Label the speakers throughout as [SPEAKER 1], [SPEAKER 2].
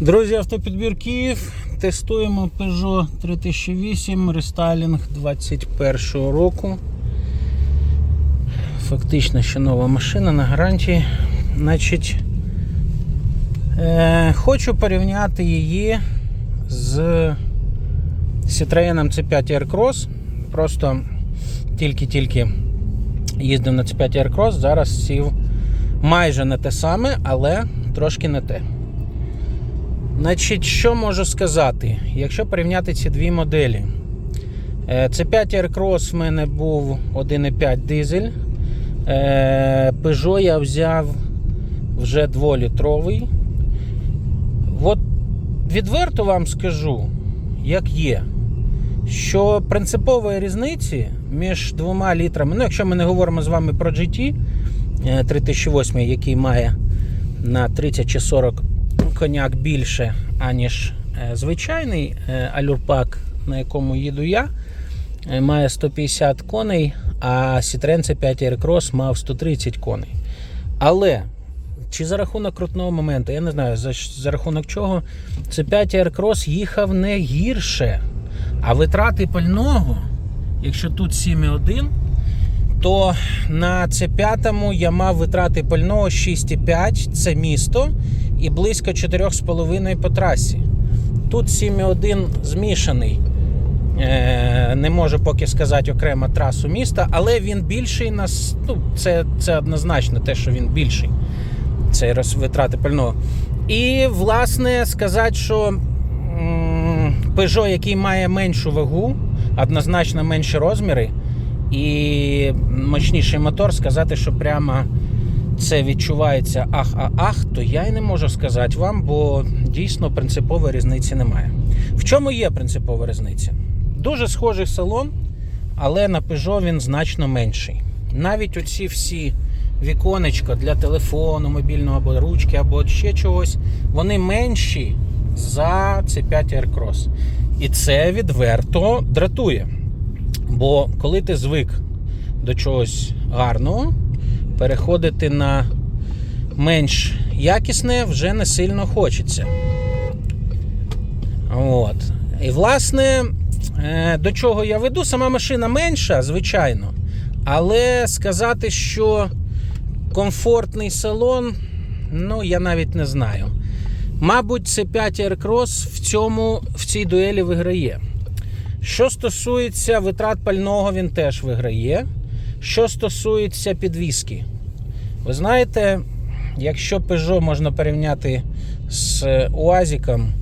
[SPEAKER 1] Друзі, автопідбір Київ. Тестуємо Peugeot 3008 рестайлінг 21 року. Фактично ще нова машина на гарантії. Значить, е, хочу порівняти її з Citroen C5 Aircross. Просто тільки-тільки їздив на C5 Aircross, зараз сів майже не те саме, але трошки не те. Значить, що можу сказати? Якщо порівняти ці дві моделі, Е, це 5 Aircross в мене був 1,5 дизель. Е, Peugeot я взяв вже 2-літровий. От відверто вам скажу, як є, що принципової різниці між двома літрами, ну, якщо ми не говоримо з вами про GT е, 3008, який має на 30 чи 40 коняк більше, аніж е, звичайний е, алюрпак, на якому їду я, е, має 150 коней, а Citroen C5 Aircross мав 130 коней. Але чи за рахунок крутного моменту, я не знаю за, за рахунок чого, C5 Aircross їхав не гірше, а витрати пального, якщо тут 7,1, то на C5 я мав витрати пального 6,5, це місто, і близько 4,5 по трасі. Тут 7,1 змішаний. Е, Не можу поки сказати окремо трасу міста, але він більший нас. Ну, це, це однозначно те, що він більший. Це витрати пального. І, власне, сказати, що Peugeot, який має меншу вагу, однозначно менші розміри і мощніший мотор, сказати, що прямо це відчувається ах, а ах, то я й не можу сказати вам, бо дійсно принципової різниці немає. В чому є принципова різниця? Дуже схожий салон, але на Peugeot він значно менший. Навіть оці всі віконечка для телефону, мобільного або ручки, або ще чогось, вони менші за C5 Aircross. І це відверто дратує. Бо коли ти звик до чогось гарного, переходити на менш якісне вже не сильно хочеться. От. І власне, е, до чого я веду? Сама машина менша, звичайно. Але сказати, що комфортний салон, ну, я навіть не знаю. Мабуть, це 5 Aircross в, цьому, в цій дуелі виграє. Що стосується витрат пального, він теж виграє. Що стосується підвіски, ви знаєте, якщо Peugeot можна порівняти з УАЗиком,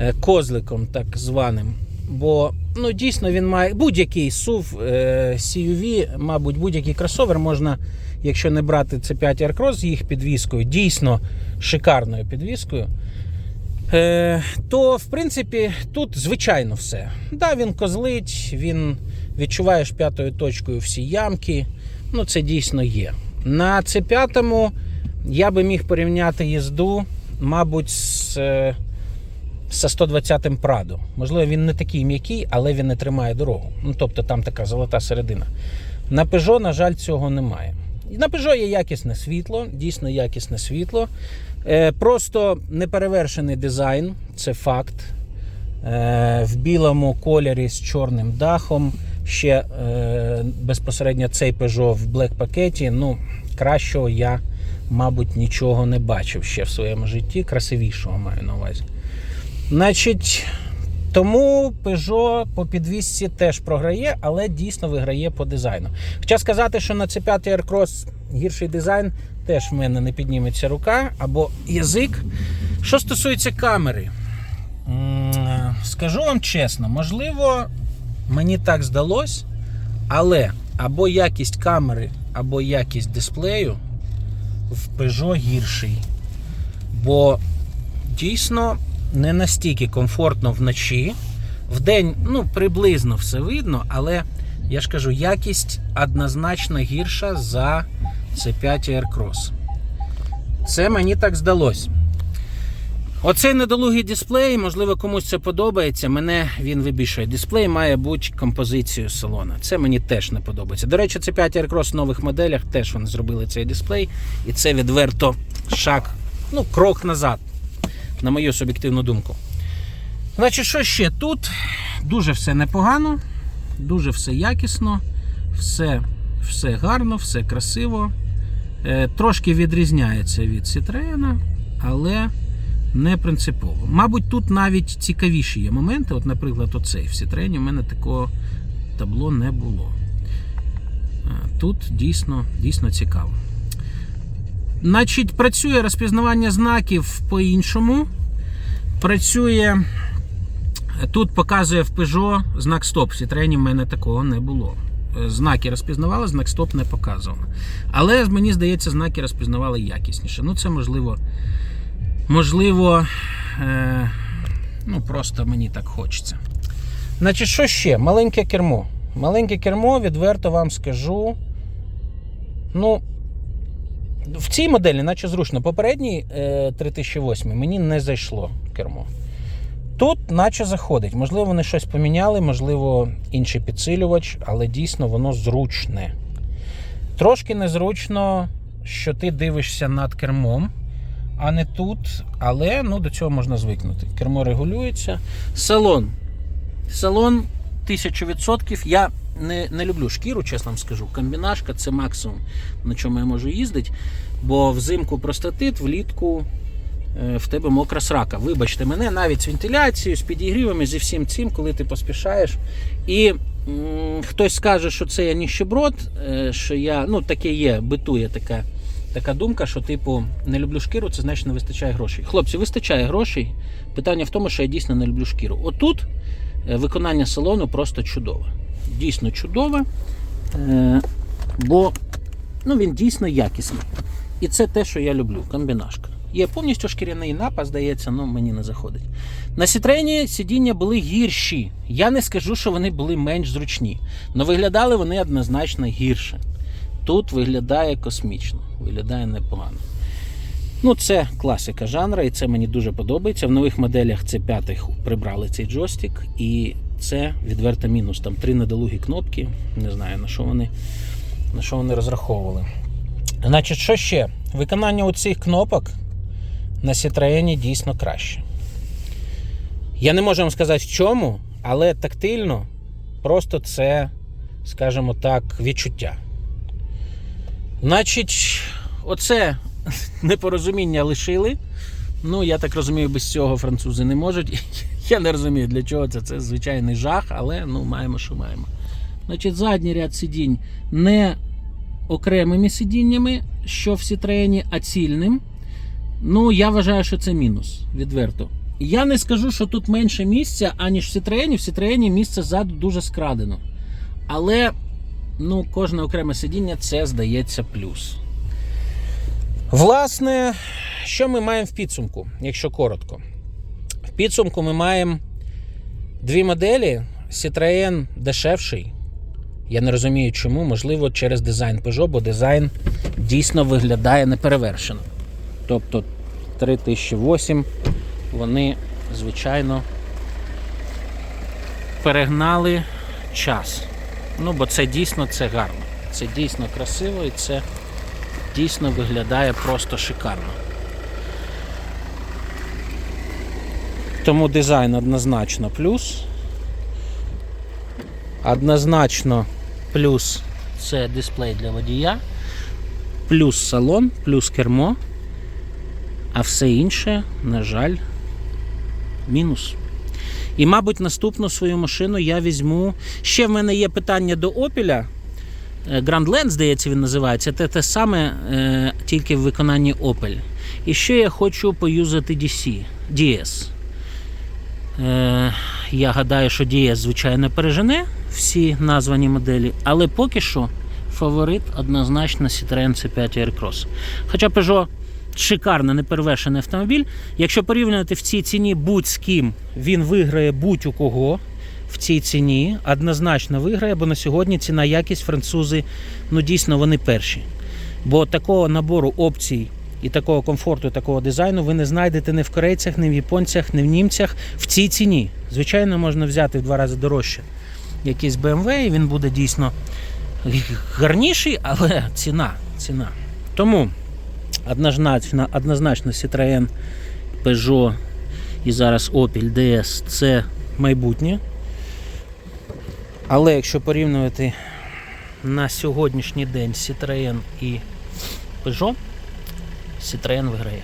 [SPEAKER 1] е, козликом так званим, бо ну, дійсно він має будь-який SUV, е, CUV, мабуть, будь-який кросовер можна, якщо не брати C5 Aircross з їх підвіскою, дійсно шикарною підвіскою. Е, то, в принципі, тут звичайно все. Да, він козлить, він відчуваєш п'ятою точкою всі ямки. Ну, це дійсно є. На C5 я би міг порівняти їзду, мабуть, з, е, зі 120-м Прадо. Можливо, він не такий м'який, але він не тримає дорогу. Ну, тобто там така золота середина. На Peugeot, на жаль, цього немає. На Peugeot є якісне світло, дійсно якісне світло. Е, Просто неперевершений дизайн, це факт. Е, В білому кольорі з чорним дахом. Ще е, безпосередньо цей Peugeot в блек пакеті. Ну, кращого я, мабуть, нічого не бачив ще в своєму житті. Красивішого маю на увазі. Значить, тому Peugeot по підвісці теж програє, але дійсно виграє по дизайну. Хоча сказати, що на C5 Aircross гірший дизайн, теж в мене не підніметься рука або язик. Що стосується камери, скажу вам чесно, можливо, мені так здалось, але або якість камери, або якість дисплею в Peugeot гірший. Бо дійсно не настільки комфортно вночі. Вдень, ну, приблизно все видно, але я ж кажу, якість однозначно гірша за C5 Aircross. Це мені так здалось. Оцей недолугий дисплей, можливо, комусь це подобається. Мене він вибішує. Дисплей має бути композицією салона. Це мені теж не подобається. До речі, це 5 Aircross в нових моделях теж вони зробили цей дисплей. І це відверто шаг, ну, крок назад. На мою суб'єктивну думку. Значить, що ще? Тут дуже все непогано, дуже все якісно, все, все гарно, все красиво. Е, трошки відрізняється від Citroen, але не принципово. Мабуть, тут навіть цікавіші є моменти. От, наприклад, оцей в Citroen у мене такого табло не було. Е, Тут дійсно, дійсно цікаво. Значить, працює розпізнавання знаків по-іншому. Працює. Тут показує в Peugeot знак стоп. В Citroen в мене такого не було. Е, Знаки розпізнавали, знак стоп не показував. Але мені здається, знаки розпізнавали якісніше. Ну, це можливо. Можливо, е, ну просто мені так хочеться. Значить, що ще? Маленьке кермо. Маленьке кермо, відверто вам скажу. Ну, в цій моделі, наче зручно, попередній е, 3008 мені не зайшло кермо. Тут, наче заходить. Можливо, вони щось поміняли, можливо, інший підсилювач, але дійсно воно зручне. Трошки незручно, що ти дивишся над кермом, а не тут. Але ну, до цього можна звикнути. Кермо регулюється. Салон. Салон 1000%. Я не, не люблю шкіру, чесно вам скажу. Комбінашка це максимум, на чому я можу їздити. Бо взимку простатит, влітку е, в тебе мокра срака. Вибачте мене, навіть з вентиляцією, з підігрівами, зі всім цим, коли ти поспішаєш. І хтось скаже, що це я ніщеброд, е, що я, ну таке є, битує така, така думка, що типу не люблю шкіру, це значить не вистачає грошей. Хлопці, вистачає грошей. Питання в тому, що я дійсно не люблю шкіру. Отут е, виконання салону просто чудове. Дійсно чудове, е, бо ну, він дійсно якісний. І це те, що я люблю, комбінашка. Є повністю шкіряний напас, здається, але мені не заходить. На Сітрені сидіння були гірші. Я не скажу, що вони були менш зручні. але виглядали вони однозначно гірше. Тут виглядає космічно, виглядає непогано. Ну, це класика жанра, і це мені дуже подобається. В нових моделях це п'ятих прибрали цей джойстик, і це відверто мінус. Там три недолугі кнопки. Не знаю на що вони, на що вони розраховували. Значить, що ще? Виконання оцих кнопок на Citroen дійсно краще. Я не можу вам сказати в чому, але тактильно просто це, скажімо так, відчуття. Значить, оце непорозуміння лишили. Ну, я так розумію, без цього французи не можуть. Я не розумію, для чого це. Це звичайний жах, але ну, маємо, що маємо. Значить, задній ряд сидінь не окремими сидіннями, що в Citroen, а цільним. Ну, я вважаю, що це мінус, відверто. Я не скажу, що тут менше місця, аніж в Citroen. В Citroen місце ззаду дуже скрадено. Але ну, кожне окреме сидіння це здається плюс. Власне, що ми маємо в підсумку, якщо коротко? Підсумку ми маємо дві моделі. Citroen дешевший. Я не розумію, чому. Можливо, через дизайн Peugeot, бо дизайн дійсно виглядає неперевершено. Тобто 3008 вони, звичайно, перегнали час. Ну, бо це дійсно це гарно. Це дійсно красиво і це дійсно виглядає просто шикарно. Тому дизайн однозначно плюс. Однозначно плюс це дисплей для водія, плюс салон, плюс кермо, а все інше, на жаль, мінус. І, мабуть, наступну свою машину я візьму. Ще в мене є питання до Opel. Grand Land, здається, він називається. Це те саме, е, тільки в виконанні Opel. І ще я хочу поюзати DC, DS. Е, я гадаю, що DS, звичайно, пережене всі названі моделі, але поки що фаворит однозначно Citroen C5 Aircross. Хоча Peugeot шикарно неперевершений автомобіль. Якщо порівнювати в цій ціні будь з ким, він виграє будь-у кого в цій ціні, однозначно виграє, бо на сьогодні ціна якість французи ну дійсно вони перші. Бо такого набору опцій і такого комфорту, такого дизайну ви не знайдете ні в корейцях, ні в японцях, ні в німцях в цій ціні. Звичайно, можна взяти в два рази дорожче якийсь BMW, і він буде дійсно гарніший, але ціна. ціна. Тому однозначно, однозначно Citroën Peugeot і зараз Opel DS це майбутнє. Але якщо порівнювати на сьогоднішній день Citroën і Peugeot, Citroën виграє.